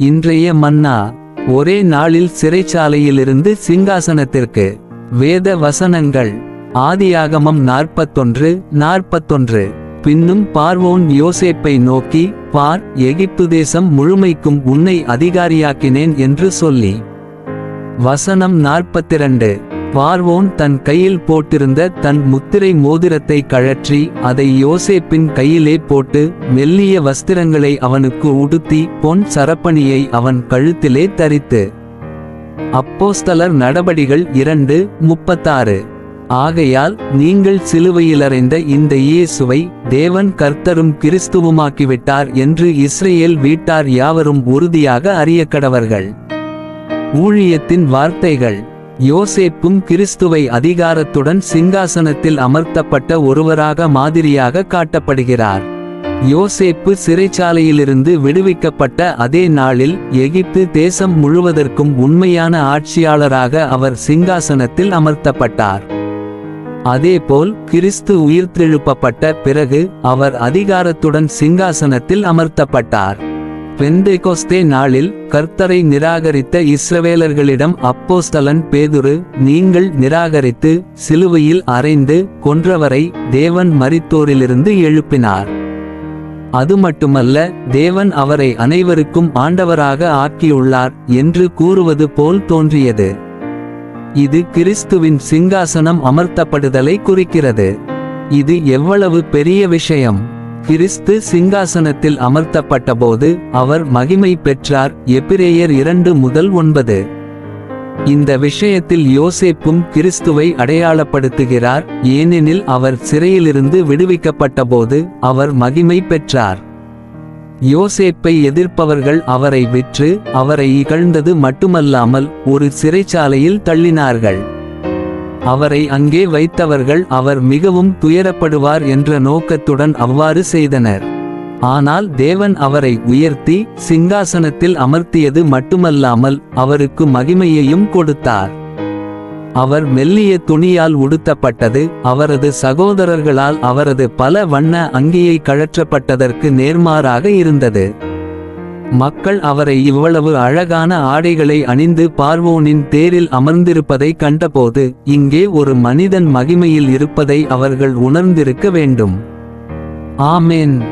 இன்றைய மன்னா ஒரே நாளில் சிறைச்சாலையிலிருந்து சிங்காசனத்திற்கு. வேத வசனங்கள் ஆதியாகமம் நாற்பத்தொன்று நாற்பத்தொன்று. பின்னும் பார்வோன் யோசேப்பை நோக்கி பார் எகிப்து தேசம் முழுமைக்கும் உன்னை அதிகாரியாக்கினேன் என்று சொல்லி. வசனம் நாற்பத்திரண்டு. பார்வோன் தன் கையில் போட்டிருந்த தன் முத்திரை மோதிரத்தை கழற்றி அதை யோசேப்பின் கையிலே போட்டு மெல்லிய வஸ்திரங்களை அவனுக்கு உடுத்தி பொன் சரப்பணியை அவன் கழுத்திலே தரித்து. அப்போஸ்தலர் நடபடிகள் இரண்டு முப்பத்தாறு. ஆகையால் நீங்கள் சிலுவையிலறைந்த இந்த இயேசுவை தேவன் கர்த்தரும் கிறிஸ்துவுமாக்கிவிட்டார் என்று இஸ்ரேல் வீட்டார் யாவரும் உறுதியாக அறியக்கடவர்கள். ஊழியத்தின் வார்த்தைகள். யோசேப்பும் கிறிஸ்துவை அதிகாரத்துடன் சிங்காசனத்தில் அமர்த்தப்பட்ட ஒருவராக மாதிரியாக காட்டப்படுகிறார். யோசேப்பு சிறைச்சாலையிலிருந்து விடுவிக்கப்பட்ட அதே நாளில் எகிப்து தேசம் முழுவதற்கும் உண்மையான ஆட்சியாளராக அவர் சிங்காசனத்தில் அமர்த்தப்பட்டார். அதேபோல் கிறிஸ்து உயிர்த்தெழுப்பப்பட்ட பிறகு அவர் அதிகாரத்துடன் சிங்காசனத்தில் அமர்த்தப்பட்டார். பெந்தைகோஸ்தே நாளில் கர்த்தரை நிராகரித்த இஸ்ரவேலர்களிடம் அப்போஸ்தலன் பேதுரு நீங்கள் நிராகரித்து சிலுவையில் அறைந்து கொன்றவரை தேவன் மரித்தோரிலிருந்து எழுப்பினார். அது மட்டுமல்ல தேவன் அவரை அனைவருக்கும் ஆண்டவராக ஆக்கியுள்ளார் என்று கூறுவது போல் தோன்றியது. இது கிறிஸ்துவின் சிங்காசனம் அமர்த்தப்படுதலை குறிக்கிறது. இது எவ்வளவு பெரிய விஷயம்! கிறிஸ்து சிங்காசனத்தில் அமர்த்தப்பட்டபோது அவர் மகிமை பெற்றார். எபிரேயர் இரண்டு முதல் ஒன்பது. இந்த விஷயத்தில் யோசேப்பும் கிறிஸ்துவை அடையாளப்படுத்துகிறார். ஏனெனில் அவர் சிறையிலிருந்து விடுவிக்கப்பட்டபோது அவர் மகிமை பெற்றார். யோசேப்பை எதிர்ப்பவர்கள் அவரை விற்று அவரை இகழ்ந்தது மட்டுமல்லாமல் ஒரு சிறைச்சாலையில் தள்ளினார்கள். அவரை அங்கே வைத்தவர்கள் அவர் மிகவும் துயரப்படுவார் என்ற நோக்கத்துடன் அவ்வாறு செய்தனர். ஆனால் தேவன் அவரை உயர்த்தி சிங்காசனத்தில் அமர்த்தியது மட்டுமல்லாமல் அவருக்கு மகிமையையும் கொடுத்தார். அவர் மெல்லிய துணியால் உடுத்தப்பட்டது அவரது சகோதரர்களால் அவரது பல வண்ண அங்கியை கழற்றப்பட்டதற்கு நேர்மாறாக இருந்தது. மக்கள் அவரை இவ்வளவு அழகான ஆடைகளை அணிந்து பார்வோனின் தேரில் அமர்ந்திருப்பதை கண்டபோது இங்கே ஒரு மனிதன் மகிமையில் இருப்பதை அவர்கள் உணர்ந்திருக்க வேண்டும். ஆமேன்.